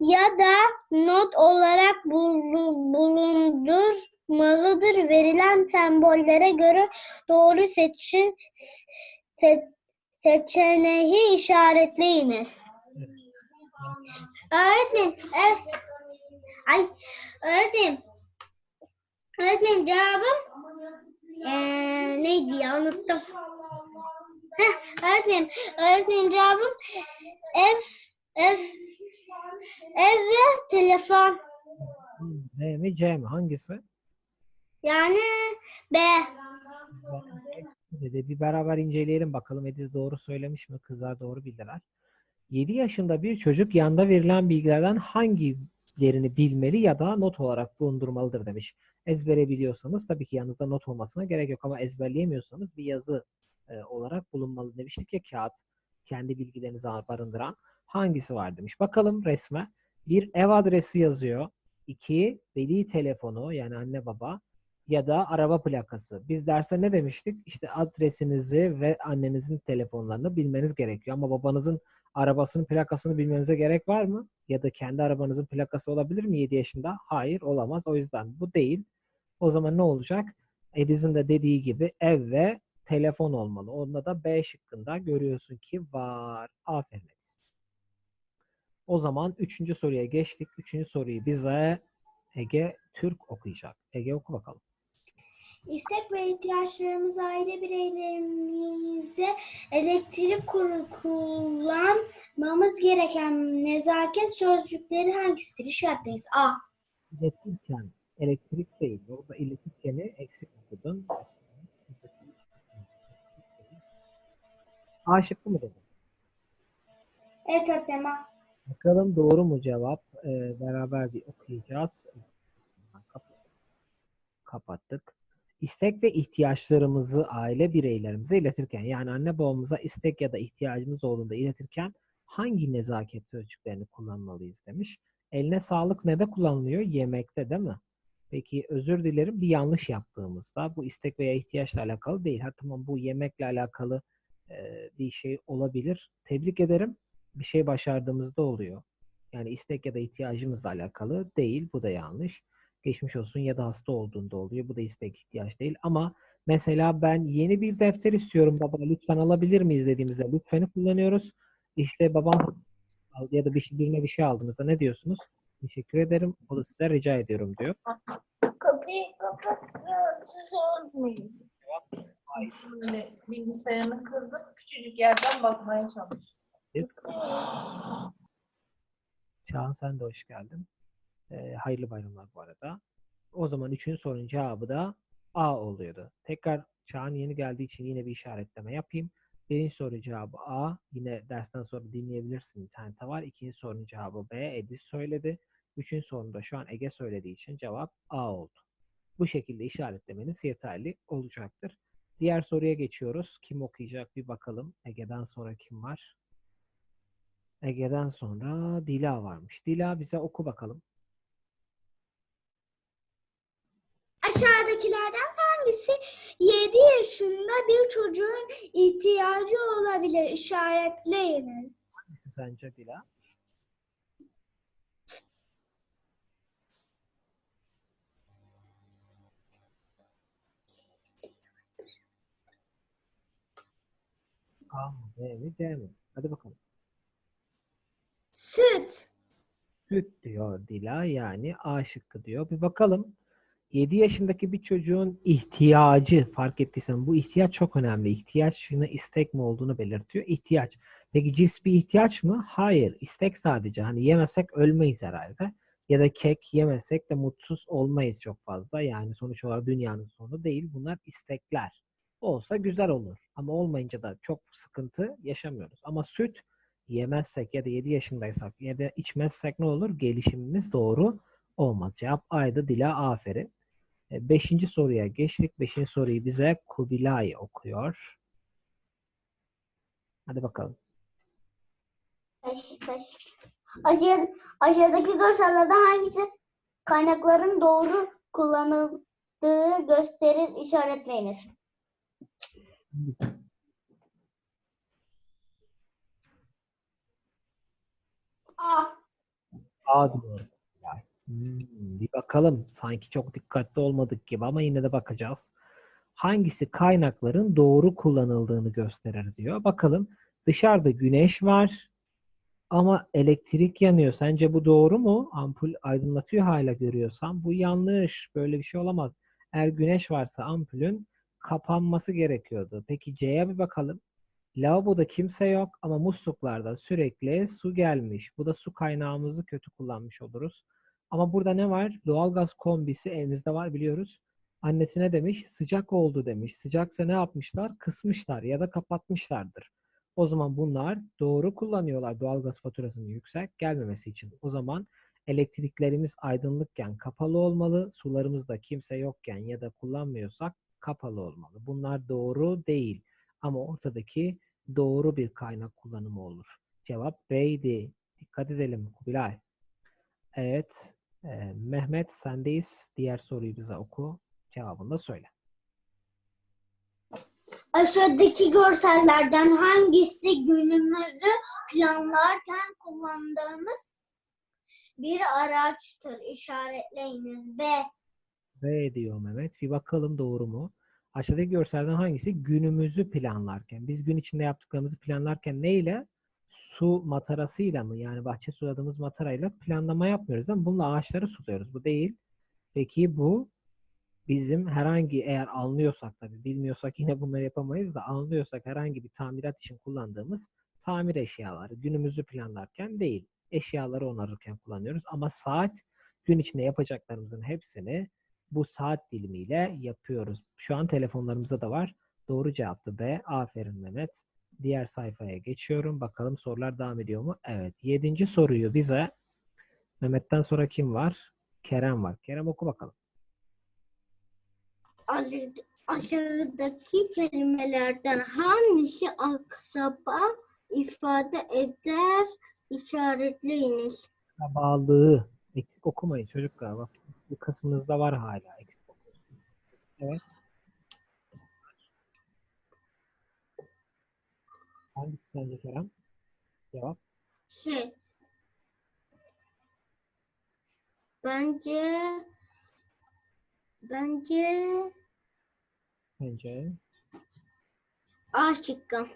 ya da not olarak bulu- bulundurmalıdır. Verilen sembollere göre doğru seçim se- seçeneği işaretleyiniz. Öğretmenim, ev, ay, öğretmenim, öğretmenim cevabım eee, neydi ya unuttum. Heh, öğretmenim, öğretmenim cevabım ev, ev, ev ve telefon. B mi C mi? Hangisi? Yani B. Dedi. Bir beraber inceleyelim bakalım Ediz doğru söylemiş mi? Kızlar doğru bildiler. 7 yaşında bir çocuk yanda verilen bilgilerden hangilerini bilmeli ya da not olarak bulundurmalıdır demiş. Ezbere biliyorsanız tabii ki yanınızda not olmasına gerek yok ama ezberleyemiyorsanız bir yazı e, olarak bulunmalı demiştik ya kağıt kendi bilgilerinizi barındıran hangisi var demiş. Bakalım resme. Bir ev adresi yazıyor. İki veli telefonu yani anne baba ya da araba plakası. Biz derste ne demiştik? İşte adresinizi ve annenizin telefonlarını bilmeniz gerekiyor. Ama babanızın arabasının plakasını bilmenize gerek var mı? Ya da kendi arabanızın plakası olabilir mi 7 yaşında? Hayır olamaz. O yüzden bu değil. O zaman ne olacak? Ediz'in de dediği gibi ev ve telefon olmalı. Onda da B şıkkında görüyorsun ki var. Aferin. O zaman üçüncü soruya geçtik. Üçüncü soruyu bize Ege Türk okuyacak. Ege oku bakalım. İstek ve ihtiyaçlarımız aile bireylerimize elektrik kullanmamız gereken nezaket sözcükleri hangisidir? İşaretleyiz. A. İletirken elektrik değil. Orada iletirkeni eksik okudun. A şıkkı mı dedin? Evet öğretmenim. Bakalım doğru mu cevap? Ee, beraber bir okuyacağız. Kap- Kapattık. İstek ve ihtiyaçlarımızı aile bireylerimize iletirken yani anne babamıza istek ya da ihtiyacımız olduğunda iletirken hangi nezaket sözcüklerini kullanmalıyız demiş. Eline sağlık ne de kullanılıyor? Yemekte değil mi? Peki özür dilerim bir yanlış yaptığımızda bu istek veya ihtiyaçla alakalı değil. Ha tamam bu yemekle alakalı e, bir şey olabilir. Tebrik ederim. Bir şey başardığımızda oluyor. Yani istek ya da ihtiyacımızla alakalı değil. Bu da yanlış. Geçmiş olsun ya da hasta olduğunda oluyor. Bu da istek ihtiyaç değil. Ama mesela ben yeni bir defter istiyorum baba lütfen alabilir miyiz dediğimizde lütfeni kullanıyoruz. İşte baban ya da bir şey, birine bir şey aldığınızda ne diyorsunuz? Teşekkür ederim. O da size rica ediyorum diyor. Kapıyı kapatıyorsunuz olmayın. Bilgisayarını kırdım. Küçücük yerden bakmaya çalıştım. Çağan sen de hoş geldin. Ee, hayırlı bayramlar bu arada. O zaman üçüncü sorunun cevabı da A oluyordu. Tekrar Çağan yeni geldiği için yine bir işaretleme yapayım. Birinci soru cevabı A. Yine dersten sonra dinleyebilirsin. İnternette var. İkinci sorunun cevabı B. Edis söyledi. Üçüncü sorunda şu an Ege söylediği için cevap A oldu. Bu şekilde işaretlemeniz yeterli olacaktır. Diğer soruya geçiyoruz. Kim okuyacak bir bakalım. Ege'den sonra kim var? Ege'den sonra Dila varmış. Dila bize oku bakalım. Aşağıdakilerden hangisi 7 yaşında bir çocuğun ihtiyacı olabilir? İşaretleyiniz. Hangisi sence Dila? A mı, B mi, C mi? Hadi bakalım. Süt. Süt diyor Dila yani A şıkkı diyor. Bir bakalım. 7 yaşındaki bir çocuğun ihtiyacı fark ettiysen bu ihtiyaç çok önemli. İhtiyaç şunu istek mi olduğunu belirtiyor. İhtiyaç. Peki cips bir ihtiyaç mı? Hayır. istek sadece. Hani yemezsek ölmeyiz herhalde. Ya da kek yemezsek de mutsuz olmayız çok fazla. Yani sonuç olarak dünyanın sonu değil. Bunlar istekler. Olsa güzel olur. Ama olmayınca da çok sıkıntı yaşamıyoruz. Ama süt yemezsek ya da 7 yaşındaysak ya da içmezsek ne olur? Gelişimimiz doğru olmaz. Cevap Aydı Dila aferin. E, Beşinci soruya geçtik. Beşinci soruyu bize Kubilay okuyor. Hadi bakalım. Aşağı, aşağıdaki görsellerden hangisi kaynakların doğru kullanıldığı gösterir işaretleyiniz. A. A. Yani, hmm, bir bakalım. Sanki çok dikkatli olmadık gibi ama yine de bakacağız. Hangisi kaynakların doğru kullanıldığını gösterir diyor. Bakalım. Dışarıda güneş var ama elektrik yanıyor. Sence bu doğru mu? Ampul aydınlatıyor hala görüyorsan. Bu yanlış. Böyle bir şey olamaz. Eğer güneş varsa ampulün kapanması gerekiyordu. Peki C'ye bir bakalım. Lavaboda kimse yok ama musluklardan sürekli su gelmiş. Bu da su kaynağımızı kötü kullanmış oluruz. Ama burada ne var? Doğalgaz kombisi elimizde var biliyoruz. Annesi ne demiş? Sıcak oldu demiş. Sıcaksa ne yapmışlar? Kısmışlar ya da kapatmışlardır. O zaman bunlar doğru kullanıyorlar doğalgaz faturasının yüksek gelmemesi için. O zaman elektriklerimiz aydınlıkken kapalı olmalı. Sularımızda kimse yokken ya da kullanmıyorsak kapalı olmalı. Bunlar doğru değil. Ama ortadaki doğru bir kaynak kullanımı olur. Cevap B'ydi. Dikkat edelim Kubilay. Evet. e, Mehmet sendeyiz. Diğer soruyu bize oku. Cevabını da söyle. Aşağıdaki görsellerden hangisi günümüzü planlarken kullandığımız bir araçtır? İşaretleyiniz. B. B diyor Mehmet. Bir bakalım doğru mu? Aşağıdaki görselden hangisi günümüzü planlarken? Biz gün içinde yaptıklarımızı planlarken neyle? Su matarasıyla mı? Yani bahçe suladığımız matarayla planlama yapmıyoruz mi? Bununla ağaçları suluyoruz. Bu değil. Peki bu bizim herhangi eğer anlıyorsak tabii bilmiyorsak yine bunları yapamayız da anlıyorsak herhangi bir tamirat için kullandığımız tamir eşyaları günümüzü planlarken değil. Eşyaları onarırken kullanıyoruz ama saat gün içinde yapacaklarımızın hepsini bu saat dilimiyle yapıyoruz. Şu an telefonlarımızda da var. Doğru cevaptı B. Aferin Mehmet. Diğer sayfaya geçiyorum. Bakalım sorular devam ediyor mu? Evet. Yedinci soruyu bize Mehmet'ten sonra kim var? Kerem var. Kerem oku bakalım. Aşağıdaki kelimelerden hangisi akraba ifade eder? İşaretleyiniz. Akrabalığı. Eksik okumayın çocuklar. Bak bu kısmınızda var hala. Evet. Hangisi sence Kerem? Cevap. Şey. Bence bence Bence A şıkkı.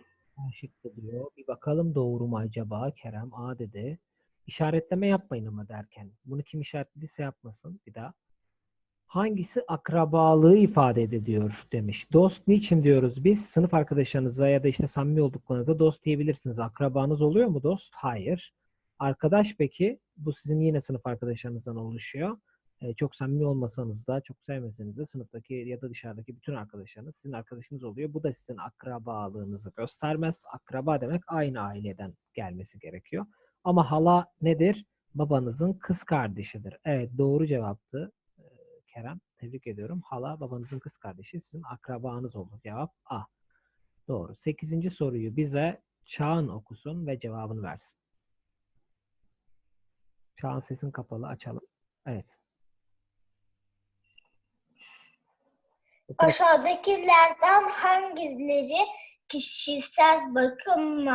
Aşık diyor. Bir bakalım doğru mu acaba? Kerem A dedi. İşaretleme yapmayın ama derken. Bunu kim işaretlediyse yapmasın. Bir daha. Hangisi akrabalığı ifade ediyor demiş. Dost niçin diyoruz biz? Sınıf arkadaşlarınıza ya da işte samimi olduklarınıza dost diyebilirsiniz. Akrabanız oluyor mu dost? Hayır. Arkadaş peki? Bu sizin yine sınıf arkadaşlarınızdan oluşuyor. Ee, çok samimi olmasanız da, çok sevmeseniz de sınıftaki ya da dışarıdaki bütün arkadaşlarınız sizin arkadaşınız oluyor. Bu da sizin akrabalığınızı göstermez. Akraba demek aynı aileden gelmesi gerekiyor. Ama hala nedir? Babanızın kız kardeşidir. Evet doğru cevaptı Kerem. Tebrik ediyorum. Hala babanızın kız kardeşi sizin akrabanız olur. Cevap A. Doğru. Sekizinci soruyu bize Çağan okusun ve cevabını versin. Çağan sesin kapalı. Açalım. Evet. Aşağıdakilerden hangileri kişisel bakım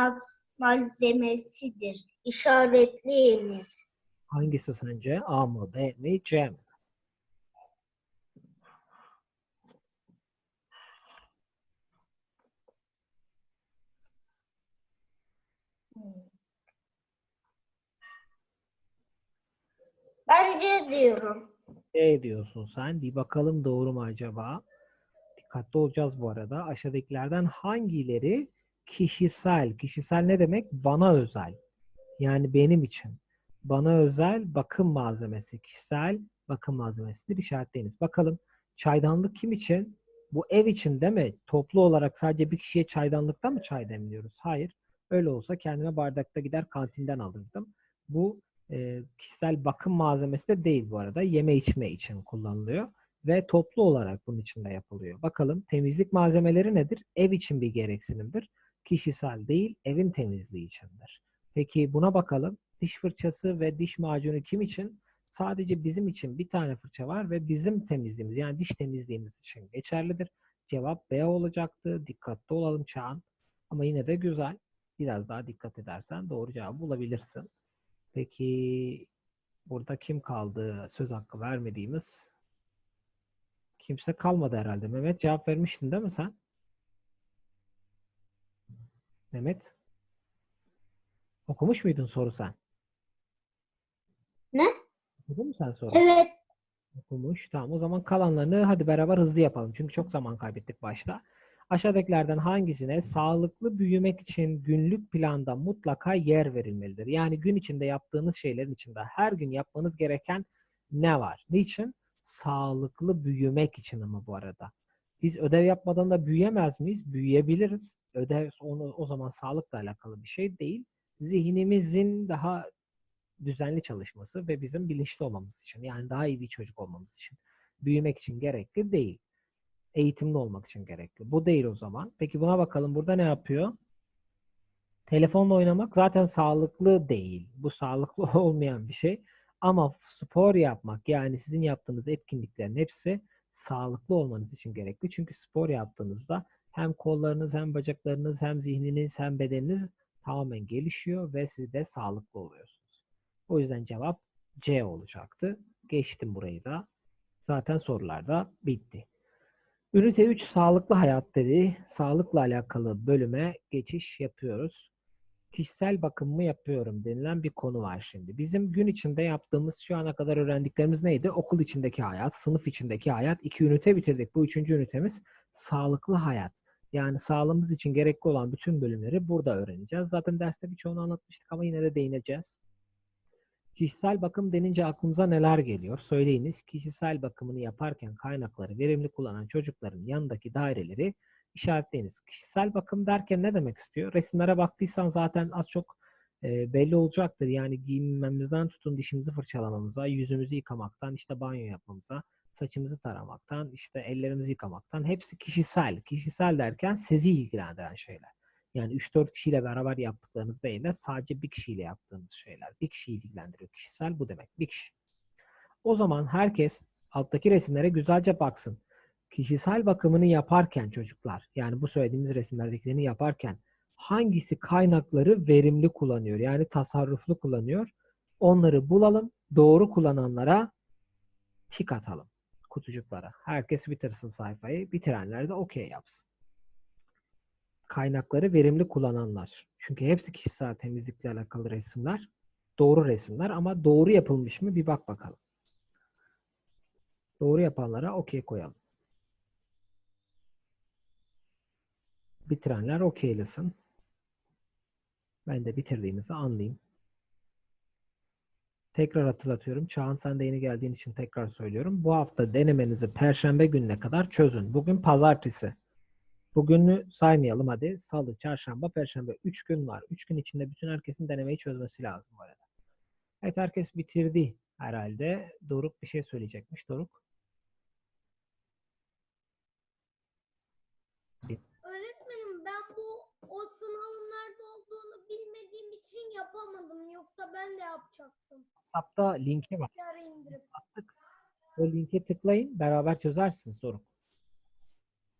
malzemesidir? İşaretleyiniz. Hangisi sence? A mı, B mi, C mi? Bence diyorum. C diyorsun sen. Bir bakalım doğru mu acaba? Dikkatli olacağız bu arada. Aşağıdakilerden hangileri kişisel? Kişisel ne demek? Bana özel. Yani benim için. Bana özel bakım malzemesi. Kişisel bakım malzemesidir. İşaretleyiniz. Bakalım çaydanlık kim için? Bu ev için değil mi? Toplu olarak sadece bir kişiye çaydanlıkta mı çay demliyoruz? Hayır. Öyle olsa kendime bardakta gider kantinden alırdım. Bu e, kişisel bakım malzemesi de değil bu arada. Yeme içme için kullanılıyor ve toplu olarak bunun içinde yapılıyor. Bakalım temizlik malzemeleri nedir? Ev için bir gereksinimdir. Kişisel değil, evin temizliği içindir. Peki buna bakalım. Diş fırçası ve diş macunu kim için? Sadece bizim için bir tane fırça var ve bizim temizliğimiz yani diş temizliğimiz için geçerlidir. Cevap B olacaktı. Dikkatli olalım Çağan. Ama yine de güzel. Biraz daha dikkat edersen doğru cevabı bulabilirsin. Peki Burada kim kaldı? Söz hakkı vermediğimiz. Kimse kalmadı herhalde. Mehmet cevap vermiştin değil mi sen? Mehmet. Okumuş muydun soru sen? Ne? Okudun mu sen soru? Evet. Okumuş. Tamam o zaman kalanlarını hadi beraber hızlı yapalım. Çünkü çok zaman kaybettik başta. Aşağıdakilerden hangisine sağlıklı büyümek için günlük planda mutlaka yer verilmelidir? Yani gün içinde yaptığınız şeylerin içinde her gün yapmanız gereken ne var? Niçin? Sağlıklı büyümek için ama bu arada. Biz ödev yapmadan da büyüyemez miyiz? Büyüyebiliriz. Ödev onu, o zaman sağlıkla alakalı bir şey değil. Zihnimizin daha düzenli çalışması ve bizim bilinçli olmamız için yani daha iyi bir çocuk olmamız için büyümek için gerekli değil. Eğitimli olmak için gerekli. Bu değil o zaman. Peki buna bakalım burada ne yapıyor? Telefonla oynamak zaten sağlıklı değil. Bu sağlıklı olmayan bir şey. Ama spor yapmak yani sizin yaptığınız etkinliklerin hepsi sağlıklı olmanız için gerekli. Çünkü spor yaptığınızda hem kollarınız hem bacaklarınız hem zihniniz hem bedeniniz tamamen gelişiyor ve siz de sağlıklı oluyorsunuz. O yüzden cevap C olacaktı. Geçtim burayı da. Zaten sorular da bitti. Ünite 3 sağlıklı hayat dedi. Sağlıkla alakalı bölüme geçiş yapıyoruz. Kişisel bakımımı yapıyorum denilen bir konu var şimdi. Bizim gün içinde yaptığımız şu ana kadar öğrendiklerimiz neydi? Okul içindeki hayat, sınıf içindeki hayat. İki ünite bitirdik. Bu üçüncü ünitemiz sağlıklı hayat. Yani sağlığımız için gerekli olan bütün bölümleri burada öğreneceğiz. Zaten derste birçoğunu anlatmıştık ama yine de değineceğiz. Kişisel bakım denince aklımıza neler geliyor? Söyleyiniz. Kişisel bakımını yaparken kaynakları verimli kullanan çocukların yanındaki daireleri işaretleyiniz. Kişisel bakım derken ne demek istiyor? Resimlere baktıysan zaten az çok e, belli olacaktır. Yani giyinmemizden tutun dişimizi fırçalamamıza, yüzümüzü yıkamaktan, işte banyo yapmamıza, saçımızı taramaktan, işte ellerimizi yıkamaktan hepsi kişisel. Kişisel derken sizi ilgilendiren şeyler. Yani 3-4 kişiyle beraber yaptıklarınız değil de sadece bir kişiyle yaptığınız şeyler. Bir kişiyi ilgilendiriyor. Kişisel bu demek. Bir kişi. O zaman herkes alttaki resimlere güzelce baksın. Kişisel bakımını yaparken çocuklar, yani bu söylediğimiz resimlerdekilerini yaparken hangisi kaynakları verimli kullanıyor? Yani tasarruflu kullanıyor. Onları bulalım. Doğru kullananlara tik atalım kutucuklara. Herkes bitirsin sayfayı. Bitirenler de okey yapsın kaynakları verimli kullananlar. Çünkü hepsi kişisel temizlikle alakalı resimler. Doğru resimler ama doğru yapılmış mı bir bak bakalım. Doğru yapanlara okey koyalım. Bitirenler okeylesin. Ben de bitirdiğinizi anlayayım. Tekrar hatırlatıyorum. Çağan sen de yeni geldiğin için tekrar söylüyorum. Bu hafta denemenizi perşembe gününe kadar çözün. Bugün pazartesi. Bugünü saymayalım hadi. Salı, çarşamba, perşembe. Üç gün var. Üç gün içinde bütün herkesin denemeyi çözmesi lazım bu arada. Evet herkes bitirdi herhalde. Doruk bir şey söyleyecekmiş. Doruk. Öğretmenim ben bu o sınavın nerede olduğunu bilmediğim için yapamadım. Yoksa ben de yapacaktım. WhatsApp'ta linki var. Ara indirip. Attık. O linke tıklayın. Beraber çözersiniz Doruk.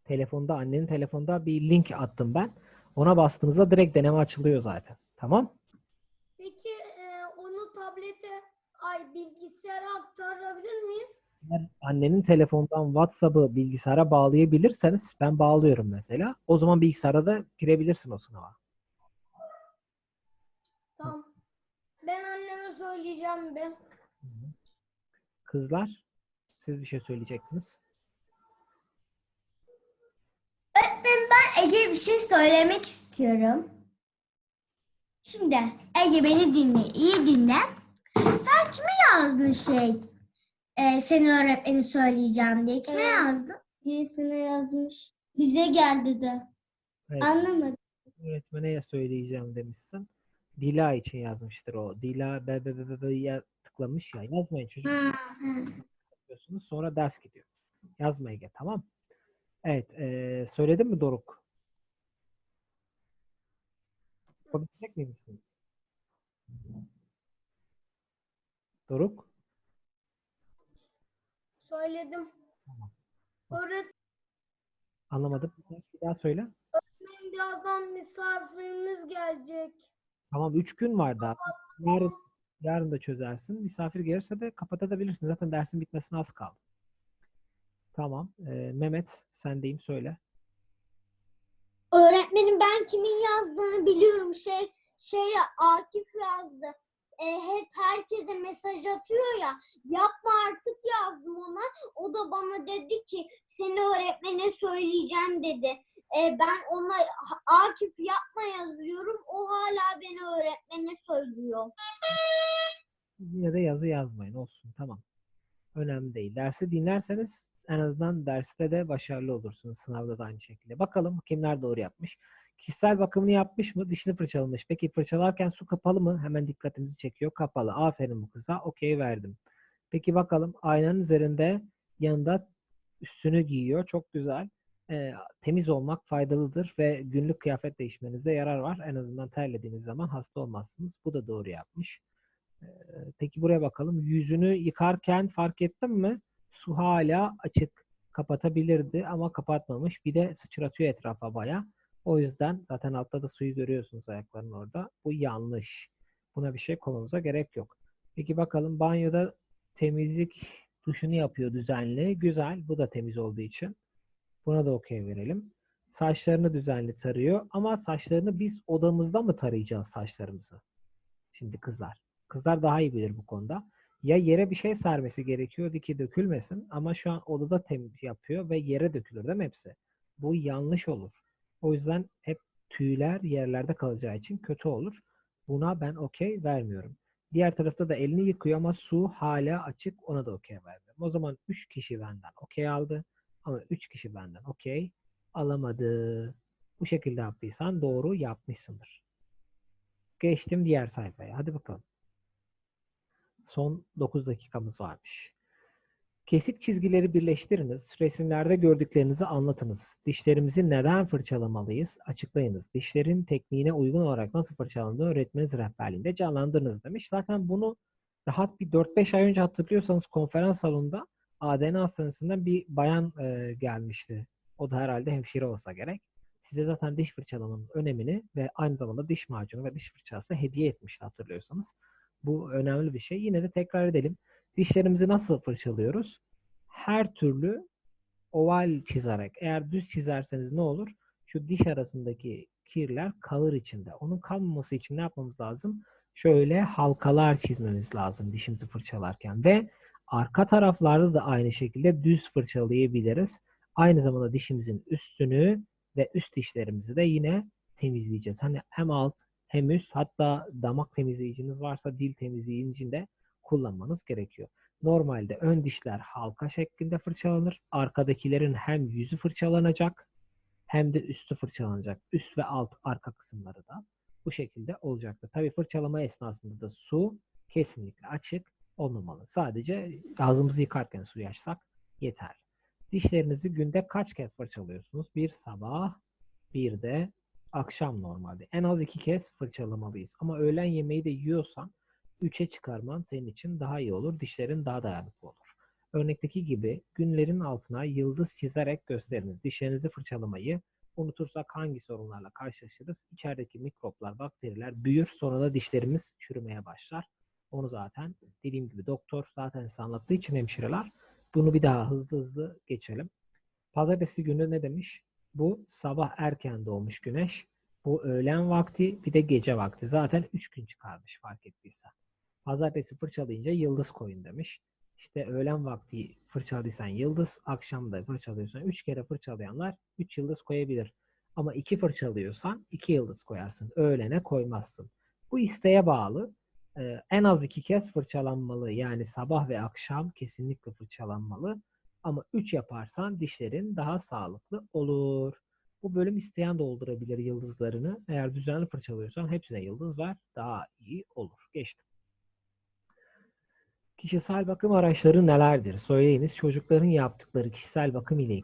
Telefonda, annenin telefonda bir link attım ben. Ona bastığınızda direkt deneme açılıyor zaten. Tamam? Peki e, onu tablete ay bilgisayara aktarabilir miyiz? Eğer annenin telefondan WhatsApp'ı bilgisayara bağlayabilirseniz ben bağlıyorum mesela. O zaman bilgisayara da girebilirsin o sınava. Tamam. Ben anneme söyleyeceğim be. Kızlar siz bir şey söyleyecektiniz. Ben Ege bir şey söylemek istiyorum. Şimdi Ege beni dinle, iyi dinle. Sen kime yazdın şey? Ee, seni öğretmeni söyleyeceğim diye. Kime Evet. yazdın? Birisine yazmış. Bize gel dedi. Evet, Anlamadım. öğretmene söyleyeceğim demişsin. Dila için yazmıştır o. Dila be be be be be'ye tıklamış ya. Yazmayın çocuk. Sonra ders gidiyor. Yazmaya gel tamam. Evet. eee söyledin mi Doruk? Yapabilecek miyim misiniz? Doruk? Söyledim. Tamam. Öğretmenim Anlamadım. Bir daha söyle. birazdan misafirimiz gelecek. Tamam. Üç gün var daha. Yarın, Yarın da çözersin. Misafir gelirse de kapatabilirsin. Zaten dersin bitmesine az kaldı. Tamam. Ee, Mehmet sendeyim söyle. Öğretmenim ben kimin yazdığını biliyorum. Şey şey Akif yazdı. E, hep herkese mesaj atıyor ya. Yapma artık yazdım ona. O da bana dedi ki seni öğretmene söyleyeceğim dedi. E, ben ona Akif yapma yazıyorum. O hala beni öğretmene söylüyor. Yine de yazı yazmayın. Olsun. Tamam. Önemli değil. Dersi dinlerseniz en azından derste de başarılı olursunuz. Sınavda da aynı şekilde. Bakalım kimler doğru yapmış. Kişisel bakımını yapmış mı? Dişini fırçalamış. Peki fırçalarken su kapalı mı? Hemen dikkatimizi çekiyor. Kapalı. Aferin bu kıza. Okey verdim. Peki bakalım aynanın üzerinde yanında üstünü giyiyor. Çok güzel. Ee, temiz olmak faydalıdır ve günlük kıyafet değişmenizde yarar var. En azından terlediğiniz zaman hasta olmazsınız. Bu da doğru yapmış. Ee, Peki buraya bakalım. Yüzünü yıkarken fark ettin mi? Su hala açık. Kapatabilirdi ama kapatmamış. Bir de sıçratıyor etrafa baya. O yüzden zaten altta da suyu görüyorsunuz ayaklarının orada. Bu yanlış. Buna bir şey koymamıza gerek yok. Peki bakalım banyoda temizlik duşunu yapıyor düzenli. Güzel. Bu da temiz olduğu için. Buna da okey verelim. Saçlarını düzenli tarıyor. Ama saçlarını biz odamızda mı tarayacağız saçlarımızı? Şimdi kızlar. Kızlar daha iyi bilir bu konuda. Ya yere bir şey sermesi gerekiyordu ki dökülmesin ama şu an odada temiz yapıyor ve yere dökülür değil mi hepsi? Bu yanlış olur. O yüzden hep tüyler yerlerde kalacağı için kötü olur. Buna ben okey vermiyorum. Diğer tarafta da elini yıkıyor ama su hala açık. Ona da okey verdim. O zaman 3 kişi benden okey aldı. Ama 3 kişi benden okey alamadı. Bu şekilde yaptıysan doğru yapmışsındır. Geçtim diğer sayfaya. Hadi bakalım. Son 9 dakikamız varmış. Kesik çizgileri birleştiriniz. Resimlerde gördüklerinizi anlatınız. Dişlerimizi neden fırçalamalıyız? Açıklayınız. Dişlerin tekniğine uygun olarak nasıl fırçalandığını öğretmeniz rehberliğinde canlandırınız demiş. Zaten bunu rahat bir 4-5 ay önce hatırlıyorsanız konferans salonunda ADN hastanesinden bir bayan e, gelmişti. O da herhalde hemşire olsa gerek. Size zaten diş fırçalamanın önemini ve aynı zamanda diş macunu ve diş fırçası hediye etmişti hatırlıyorsanız. Bu önemli bir şey. Yine de tekrar edelim. Dişlerimizi nasıl fırçalıyoruz? Her türlü oval çizerek. Eğer düz çizerseniz ne olur? Şu diş arasındaki kirler kalır içinde. Onun kalmaması için ne yapmamız lazım? Şöyle halkalar çizmemiz lazım dişimizi fırçalarken ve arka taraflarda da aynı şekilde düz fırçalayabiliriz. Aynı zamanda dişimizin üstünü ve üst dişlerimizi de yine temizleyeceğiz. Hani hem alt hem üst hatta damak temizleyiciniz varsa dil temizleyicini de kullanmanız gerekiyor. Normalde ön dişler halka şeklinde fırçalanır. Arkadakilerin hem yüzü fırçalanacak hem de üstü fırçalanacak. Üst ve alt arka kısımları da bu şekilde olacaktır. Tabii fırçalama esnasında da su kesinlikle açık olmamalı. Sadece ağzımızı yıkarken suyu açsak yeter. Dişlerinizi günde kaç kez fırçalıyorsunuz? Bir sabah, bir de akşam normalde. En az iki kez fırçalamalıyız. Ama öğlen yemeği de yiyorsan 3'e çıkarman senin için daha iyi olur. Dişlerin daha dayanıklı olur. Örnekteki gibi günlerin altına yıldız çizerek gösteriniz. Dişlerinizi fırçalamayı unutursak hangi sorunlarla karşılaşırız? İçerideki mikroplar, bakteriler büyür. Sonra da dişlerimiz çürümeye başlar. Onu zaten dediğim gibi doktor zaten size anlattığı için hemşireler bunu bir daha hızlı hızlı geçelim. Pazartesi günü ne demiş? Bu sabah erken doğmuş güneş. Bu öğlen vakti bir de gece vakti. Zaten 3 gün çıkarmış fark ettiysen. Pazartesi fırçalayınca yıldız koyun demiş. İşte öğlen vakti fırçaladıysan yıldız, akşam da fırçalıyorsan 3 kere fırçalayanlar 3 yıldız koyabilir. Ama 2 fırçalıyorsan 2 yıldız koyarsın. Öğlene koymazsın. Bu isteğe bağlı. En az 2 kez fırçalanmalı. Yani sabah ve akşam kesinlikle fırçalanmalı. Ama 3 yaparsan dişlerin daha sağlıklı olur. Bu bölüm isteyen doldurabilir yıldızlarını. Eğer düzenli fırçalıyorsan hepsine yıldız ver. Daha iyi olur. Geçtim. Kişisel bakım araçları nelerdir? Söyleyiniz. Çocukların yaptıkları kişisel bakım ile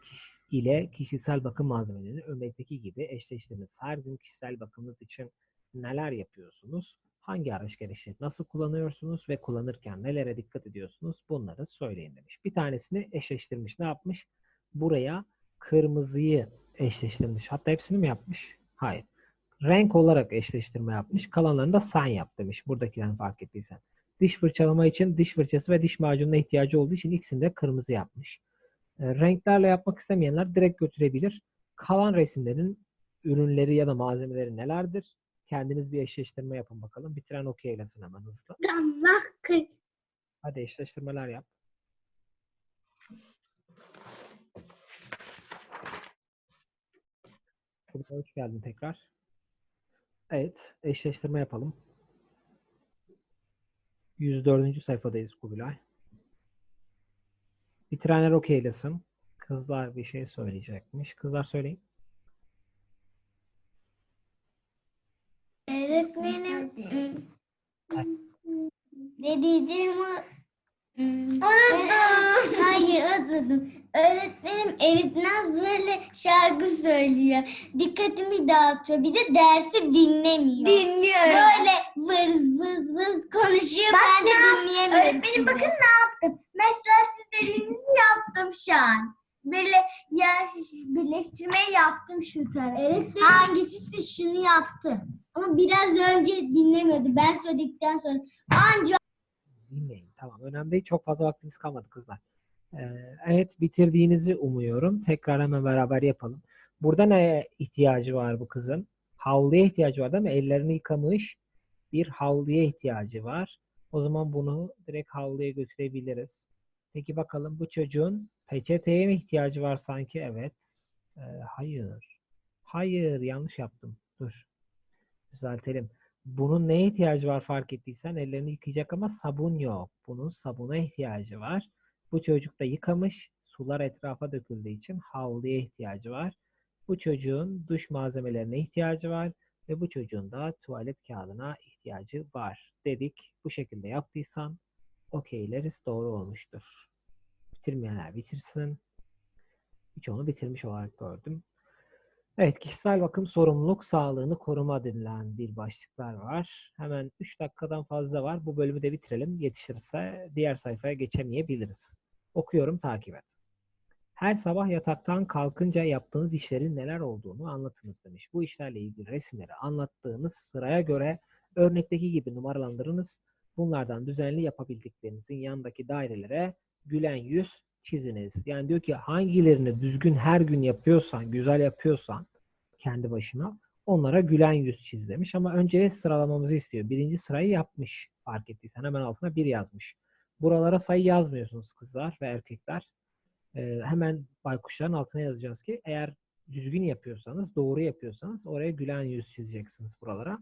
ile kişisel bakım malzemelerini örnekteki gibi eşleştiriniz. Her gün kişisel bakımınız için neler yapıyorsunuz? Hangi araç gereçleri nasıl kullanıyorsunuz ve kullanırken nelere dikkat ediyorsunuz? Bunları söyleyin demiş. Bir tanesini eşleştirmiş. Ne yapmış? Buraya kırmızıyı eşleştirmiş. Hatta hepsini mi yapmış? Hayır. Renk olarak eşleştirme yapmış. Kalanlarını da sen yap demiş. Buradakilerini fark ettiysen. Diş fırçalama için diş fırçası ve diş macununa ihtiyacı olduğu için ikisini de kırmızı yapmış. E, renklerle yapmak istemeyenler direkt götürebilir. Kalan resimlerin ürünleri ya da malzemeleri nelerdir? Kendiniz bir eşleştirme yapın bakalım. Bitiren okeylesin hemen hızlı. Damla kırk. Hadi eşleştirmeler yap. Burada hoş geldin tekrar. Evet, eşleştirme yapalım. 104. sayfadayız Kubilay. Bitirenler okeylesin. Kızlar bir şey söyleyecekmiş. Kızlar söyleyin. Öğretmenim ne diyeceğimi unuttum. Hayır unutmadım. Öğretmenim Eritnaz böyle şarkı söylüyor. Dikkatimi dağıtıyor. Bir de dersi dinlemiyor. Dinliyorum. Böyle vız vız vız konuşuyor. ben de dinleyemiyorum. Öğretmenim bakın ne yaptım. Mesela siz dediğinizi yaptım şu an. Böyle yer birleştirmeyi yaptım şu tarafa. Hangisi ise şunu yaptım. Ama biraz önce dinlemiyordu. Ben söyledikten sonra anca Dinleyin. Tamam. Önemli değil. Çok fazla vaktimiz kalmadı kızlar. Ee, evet bitirdiğinizi umuyorum. Tekrar hemen beraber yapalım. Burada neye ihtiyacı var bu kızın? Havluya ihtiyacı var değil mi? Ellerini yıkamış. Bir havluya ihtiyacı var. O zaman bunu direkt havluya götürebiliriz. Peki bakalım bu çocuğun peçeteye mi ihtiyacı var sanki? Evet. Ee, hayır. Hayır. Yanlış yaptım. Dur. Düzeltelim. Bunun neye ihtiyacı var fark ettiysen ellerini yıkayacak ama sabun yok. Bunun sabuna ihtiyacı var. Bu çocuk da yıkamış. Sular etrafa döküldüğü için havluya ihtiyacı var. Bu çocuğun duş malzemelerine ihtiyacı var ve bu çocuğun da tuvalet kağıdına ihtiyacı var dedik. Bu şekilde yaptıysan okeyleriz doğru olmuştur. Bitirmeyenler bitirsin. Birçoğunu bitirmiş olarak gördüm. Evet, kişisel bakım sorumluluk sağlığını koruma denilen bir başlıklar var. Hemen 3 dakikadan fazla var. Bu bölümü de bitirelim. Yetişirse diğer sayfaya geçemeyebiliriz. Okuyorum, takip et. Her sabah yataktan kalkınca yaptığınız işlerin neler olduğunu anlatınız demiş. Bu işlerle ilgili resimleri anlattığınız sıraya göre örnekteki gibi numaralandırınız. Bunlardan düzenli yapabildiklerinizin yanındaki dairelere gülen yüz çiziniz. Yani diyor ki hangilerini düzgün her gün yapıyorsan, güzel yapıyorsan kendi başına onlara gülen yüz çiz demiş. Ama önce sıralamamızı istiyor. Birinci sırayı yapmış fark ettiysen. Hemen altına bir yazmış. Buralara sayı yazmıyorsunuz kızlar ve erkekler. Ee, hemen baykuşların altına yazacağız ki eğer düzgün yapıyorsanız, doğru yapıyorsanız oraya gülen yüz çizeceksiniz buralara.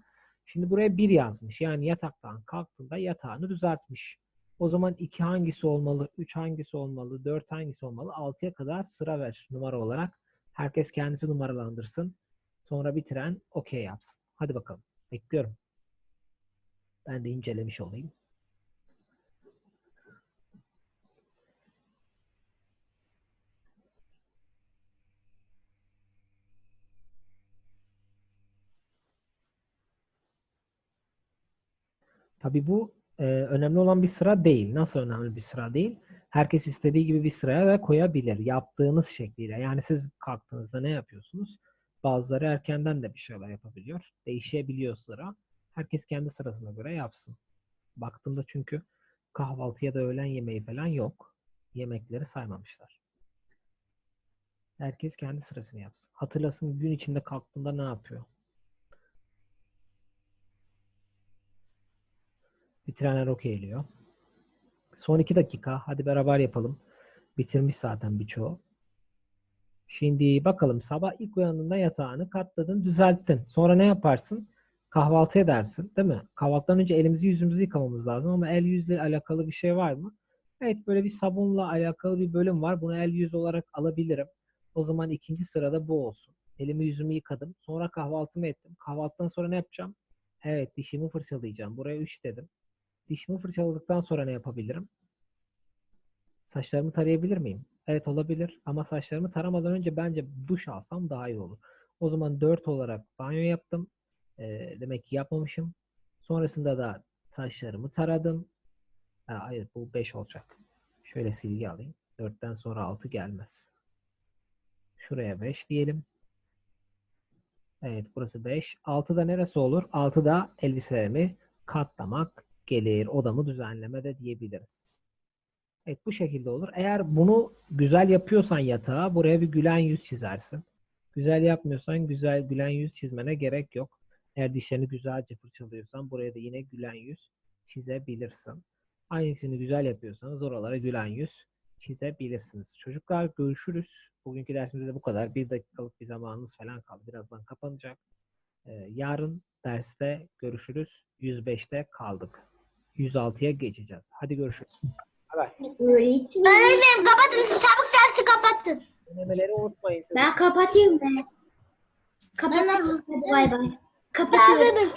Şimdi buraya bir yazmış. Yani yataktan kalktığında yatağını düzeltmiş. O zaman 2 hangisi olmalı, 3 hangisi olmalı, 4 hangisi olmalı? 6'ya kadar sıra ver numara olarak. Herkes kendisi numaralandırsın. Sonra bitiren okey yapsın. Hadi bakalım. Bekliyorum. Ben de incelemiş olayım. Tabii bu e, önemli olan bir sıra değil. Nasıl önemli bir sıra değil? Herkes istediği gibi bir sıraya da koyabilir. Yaptığınız şekliyle. Yani siz kalktığınızda ne yapıyorsunuz? Bazıları erkenden de bir şeyler yapabiliyor. Değişebiliyor sıra. Herkes kendi sırasına göre yapsın. Baktığımda çünkü kahvaltı ya da öğlen yemeği falan yok. Yemekleri saymamışlar. Herkes kendi sırasını yapsın. Hatırlasın gün içinde kalktığında ne yapıyor? Bitirenler okeyliyor. Son iki dakika. Hadi beraber yapalım. Bitirmiş zaten birçoğu. Şimdi bakalım sabah ilk uyandığında yatağını katladın, düzelttin. Sonra ne yaparsın? Kahvaltı edersin, değil mi? Kahvaltıdan önce elimizi yüzümüzü yıkamamız lazım ama el yüzle alakalı bir şey var mı? Evet böyle bir sabunla alakalı bir bölüm var. Bunu el yüz olarak alabilirim. O zaman ikinci sırada bu olsun. Elimi yüzümü yıkadım. Sonra kahvaltımı ettim. Kahvaltıdan sonra ne yapacağım? Evet dişimi fırçalayacağım. Buraya 3 dedim. Dişimi fırçaladıktan sonra ne yapabilirim? Saçlarımı tarayabilir miyim? Evet olabilir ama saçlarımı taramadan önce bence duş alsam daha iyi olur. O zaman 4 olarak banyo yaptım. Ee, demek ki yapmamışım. Sonrasında da saçlarımı taradım. Ha, hayır bu 5 olacak. Şöyle silgi alayım. 4'ten sonra 6 gelmez. Şuraya 5 diyelim. Evet burası 5. 6 da neresi olur? 6 da elbiselerimi katlamak gelir, odamı düzenleme de diyebiliriz. Evet bu şekilde olur. Eğer bunu güzel yapıyorsan yatağa buraya bir gülen yüz çizersin. Güzel yapmıyorsan güzel gülen yüz çizmene gerek yok. Eğer dişlerini güzelce fırçalıyorsan buraya da yine gülen yüz çizebilirsin. Aynısını güzel yapıyorsanız oralara gülen yüz çizebilirsiniz. Çocuklar görüşürüz. Bugünkü dersimizde de bu kadar. Bir dakikalık bir zamanımız falan kaldı. Birazdan kapanacak. Ee, yarın derste görüşürüz. 105'te kaldık. 106'ya geçeceğiz. Hadi görüşürüz. Öğretmenim kapatın çabuk dersi kapatın. Denemeleri unutmayın. Ben kapatayım be. Kapatıyorum. Hadi bay bay. Kapatıyorum.